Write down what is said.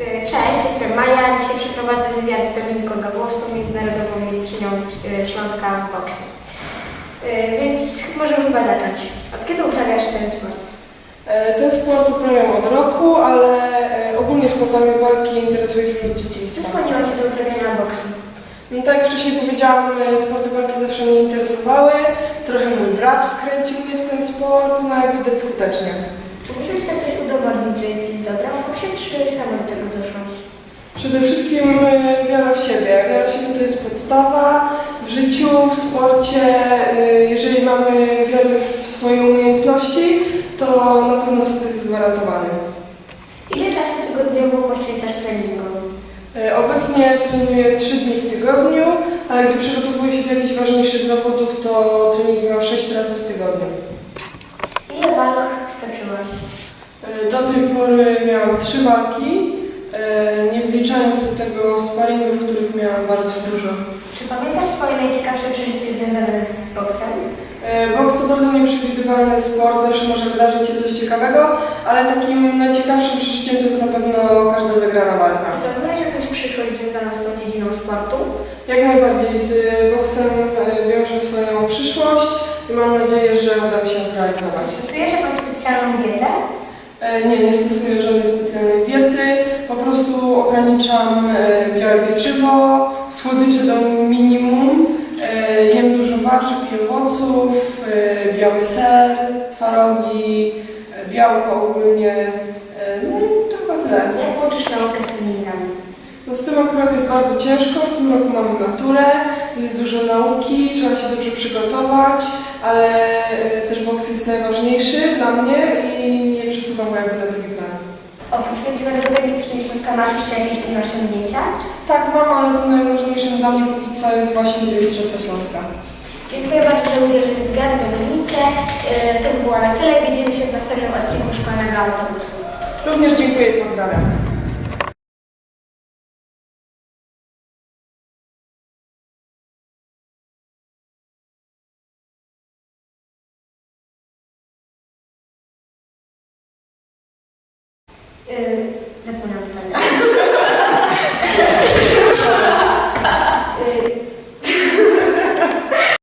Y, Cześć, jestem Maja. Dzisiaj przeprowadzę wywiad z Dominiką Gawłowską, międzynarodową mistrzynią y, Śląska w boksie. Y, Więc możemy chyba zacząć. Od kiedy uprawiasz ten sport? E, Ten sport uprawiam od roku, ale e, ogólnie sportami walki interesuję się od Co dzieciństwa. skłoniło Cię do uprawiania boksu? No, tak jak wcześniej powiedziałam, e, sporty walki zawsze mnie interesowały. Trochę mój brat wkręcił mnie w ten sport, no jak widać skutecznie. Czy musiałeś tak ktoś udowodnić, że jesteś dobra w boksie, czy sama do tego? Przede wszystkim e, wiara w siebie. Wiara w siebie to jest podstawa w życiu, w sporcie. E, Jeżeli mamy wiarę w swoje umiejętności, to na pewno sukces jest gwarantowany. Ile czasu tygodniowo poświęcasz treningom? E, Obecnie trenuję 3 dni w tygodniu, ale gdy przygotowuję się do jakichś ważniejszych zawodów, to treningi mam 6 razy w tygodniu. Ile walk stoczyłaś? Do tej pory miałam 3 walki, nie wliczając do tego sparingów, których miałam bardzo dużo. Czy pamiętasz swoje najciekawsze przeżycie związane z boksem? E, Boks to bardzo nieprzewidywalny sport, zawsze może wydarzyć się coś ciekawego, ale takim najciekawszym przeżyciem to jest na pewno każda wygrana walka. Czy planujesz jakąś przyszłość związaną z tą dziedziną sportu? Jak najbardziej z boksem e, wiążę swoją przyszłość i mam nadzieję, że uda mi się zrealizować. Czy stosujesz jakąś specjalną dietę? E, Nie, nie stosuję żadnej specjalnej ograniczam e, białe pieczywo, słodycze do minimum, e, jem dużo warzyw i owoców, e, biały ser, twarogi, białko ogólnie, no i to chyba tyle. Jak łączysz naukę z treningami? No z tym akurat jest bardzo ciężko, w tym roku mamy maturę, jest dużo nauki, trzeba się dobrze przygotować, ale też boks jest najważniejszy dla mnie i nie przesuwam go jakby na drugi plan. Oprócz międzynarodowej mistrzyni Śląska masz jeszcze jakieś inne osiągnięcia? Tak, mam, ale tym najważniejszym dla mnie póki co jest właśnie to Mistrzostwa Śląska. Dziękuję bardzo za udzielenie wywiadu Dominice. Yy, To by było na tyle. Widzimy się w następnym odcinku Szkolnego Autobusu. Również dziękuję i pozdrawiam. Yy, That's.